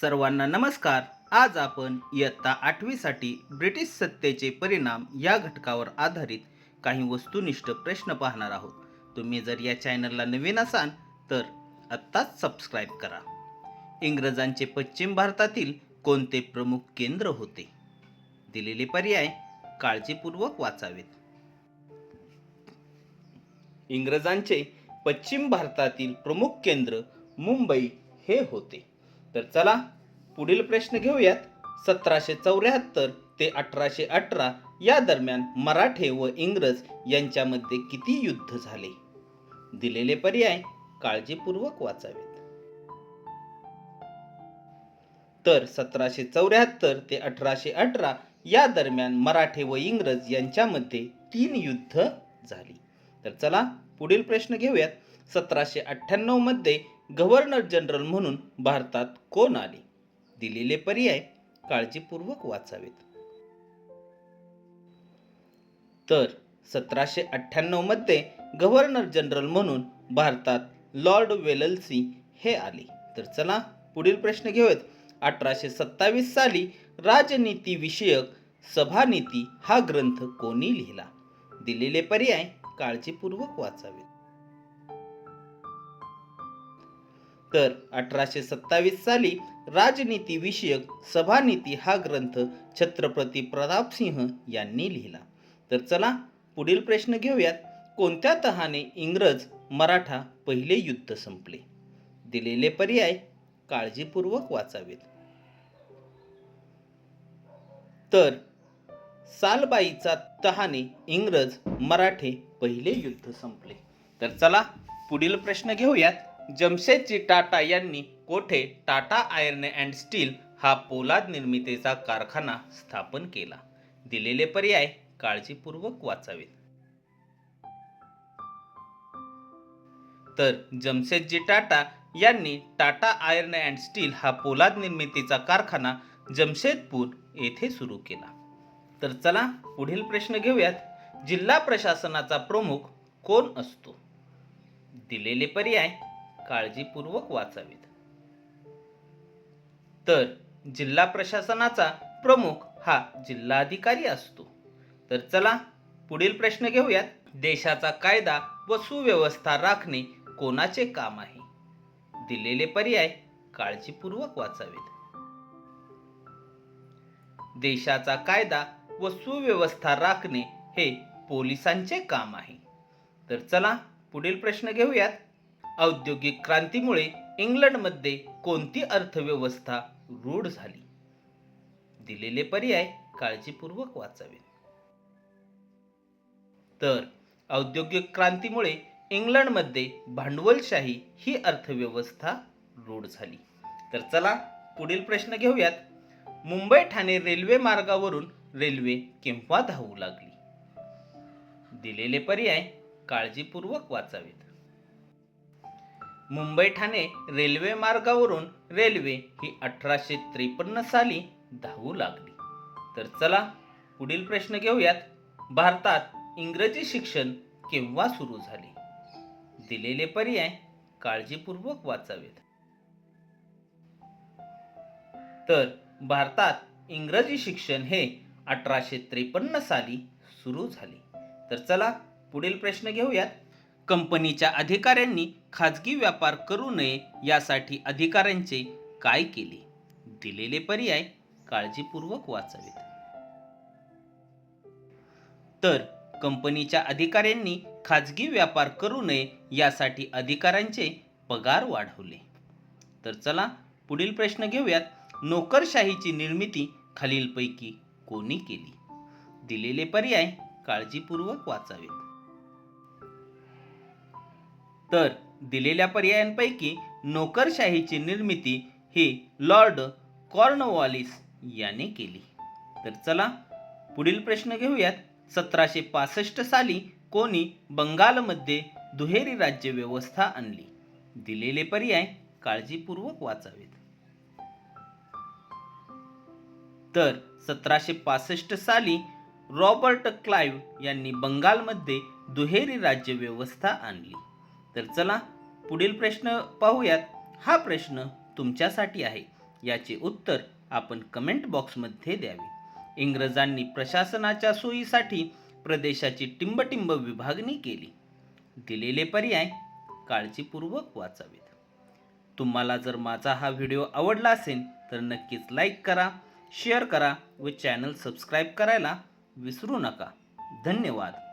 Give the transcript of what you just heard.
सर्वांना नमस्कार. आज आपण इयत्ता आठवीसाठी ब्रिटिश सत्तेचे परिणाम या घटकावर आधारित काही वस्तुनिष्ठ प्रश्न पाहणार आहोत. तुम्ही जर या चॅनलला नवीन असाल तर आत्ताच सबस्क्राईब करा. इंग्रजांचे पश्चिम भारतातील कोणते प्रमुख केंद्र होते? दिलेले पर्याय काळजीपूर्वक वाचावेत. इंग्रजांचे पश्चिम भारतातील प्रमुख केंद्र मुंबई हे होते. तर चला पुढील प्रश्न घेऊयात. सतराशे चौऱ्याहत्तर ते अठराशे अठरा या दरम्यान मराठे व इंग्रज यांच्यामध्ये किती युद्ध झाले? दिलेले पर्याय काळजीपूर्वक वाचावेत. तर सतराशे चौऱ्याहत्तर ते अठराशे अठरा या दरम्यान मराठे व इंग्रज यांच्यामध्ये तीन युद्ध झाली. तर चला पुढील प्रश्न घेऊयात. सतराशे अठ्ठ्याण्णवमध्ये गव्हर्नर जनरल म्हणून भारतात कोण आले? दिलेले पर्याय काळजीपूर्वक वाचावेत. तर सतराशे अठ्ठ्याण्णवमध्ये गव्हर्नर जनरल म्हणून भारतात लॉर्ड वेलल्सी हे आले. तर चला पुढील प्रश्न घेऊयात. अठराशे सत्तावीस साली राजनीतीविषयक सभानीती हा ग्रंथ कोणी लिहिला? दिलेले पर्याय काळजीपूर्वक वाचावेत. तर अठराशे सत्तावीस साली राजनीती विषयक सभानीती हा ग्रंथ छत्रपती प्रतापसिंह यांनी लिहिला. तर चला पुढील प्रश्न घेऊयात. कोणत्या तहाने इंग्रज मराठा पहिले युद्ध संपले? दिलेले पर्याय काळजीपूर्वक वाचावेत. तर सालबाईचा तहाने इंग्रज मराठे पहिले युद्ध संपले. तर चला पुढील प्रश्न घेऊयात. जमशेदजी टाटा यांनी कोठे टाटा आयर्न अँड स्टील हा पोलाद निर्मितीचा कारखाना स्थापन केला? दिलेले पर्याय काळजीपूर्वक वाचावेत. तर जमशेदजी टाटा यांनी टाटा आयर्न अँड स्टील हा पोलाद निर्मितीचा कारखाना जमशेदपूर येथे सुरू केला. तर चला पुढील प्रश्न घेऊयात. जिल्हा प्रशासनाचा प्रमुख कोण असतो? दिलेले पर्याय काळजीपूर्वक वाचावेत. तर जिल्हा प्रशासनाचा प्रमुख हा जिल्हाधिकारी असतो. तर चला पुढील प्रश्न घेऊयात. देशाचा कायदा व सुव्यवस्था राखणे कोणाचे काम आहे? दिलेले पर्याय काळजीपूर्वक वाचावेत. देशाचा कायदा व सुव्यवस्था राखणे हे पोलिसांचे काम आहे. तर चला पुढील प्रश्न घेऊयात. औद्योगिक क्रांतीमुळे इंग्लंडमध्ये कोणती अर्थव्यवस्था रूढ झाली? दिलेले पर्याय काळजीपूर्वक वाचावे. तर औद्योगिक क्रांतीमुळे इंग्लंडमध्ये भांडवलशाही ही अर्थव्यवस्था रूढ झाली. तर चला पुढील प्रश्न घेऊयात. मुंबई ठाणे रेल्वे मार्गावरून रेल्वे केव्हा धावू लागली? दिलेले पर्याय काळजीपूर्वक वाचावेत. मुंबई ठाणे रेल्वे मार्गावरून रेल्वे ही अठराशे त्रेपन्न साली धावू लागली. तर चला पुढील प्रश्न घेऊयात. भारतात इंग्रजी शिक्षण केव्हा सुरू झाले? दिलेले पर्याय काळजीपूर्वक वाचावेत. तर भारतात इंग्रजी शिक्षण हे अठराशे त्रेपन्न साली सुरू झाले. तर चला पुढील प्रश्न घेऊयात. कंपनीच्या अधिकाऱ्यांनी खाजगी व्यापार करू नये यासाठी अधिकाऱ्यांचे काय केले? दिलेले पर्याय काळजीपूर्वक वाचावेत. तर कंपनीच्या अधिकाऱ्यांनी खाजगी व्यापार करू नये यासाठी अधिकाऱ्यांचे पगार वाढवले. तर चला पुढील प्रश्न घेऊयात. नोकरशाहीची निर्मिती खालीलपैकी कोणी केली? दिलेले पर्याय काळजीपूर्वक वाचावेत. तर दिलेल्या पर्यायांपैकी नोकरशाहीची निर्मिती ही लॉर्ड कॉर्नवॉलिस याने केली. तर चला पुढील प्रश्न घेऊयात. सतराशे पासष्ट साली कोणी बंगालमध्ये दुहेरी राज्य व्यवस्था आणली? दिलेले पर्याय काळजीपूर्वक वाचावेत. तर सतराशे पासष्ट साली रॉबर्ट क्लाइव्ह यांनी बंगालमध्ये दुहेरी राज्य व्यवस्था आणली. तर चला पुढील प्रश्न पाहूयात. हा प्रश्न तुमच्यासाठी आहे. याचे उत्तर आपण कमेंट बॉक्समध्ये द्यावे. इंग्रजांनी प्रशासनाच्या सोयीसाठी प्रदेशाची टिंबटिंब विभागणी केली. दिलेले पर्याय काळजीपूर्वक वाचावेत. तुम्हाला जर माझा हा व्हिडिओ आवडला असेल तर नक्कीच लाईक करा शेअर करा व चॅनल सबस्क्राईब करायला विसरू नका. धन्यवाद.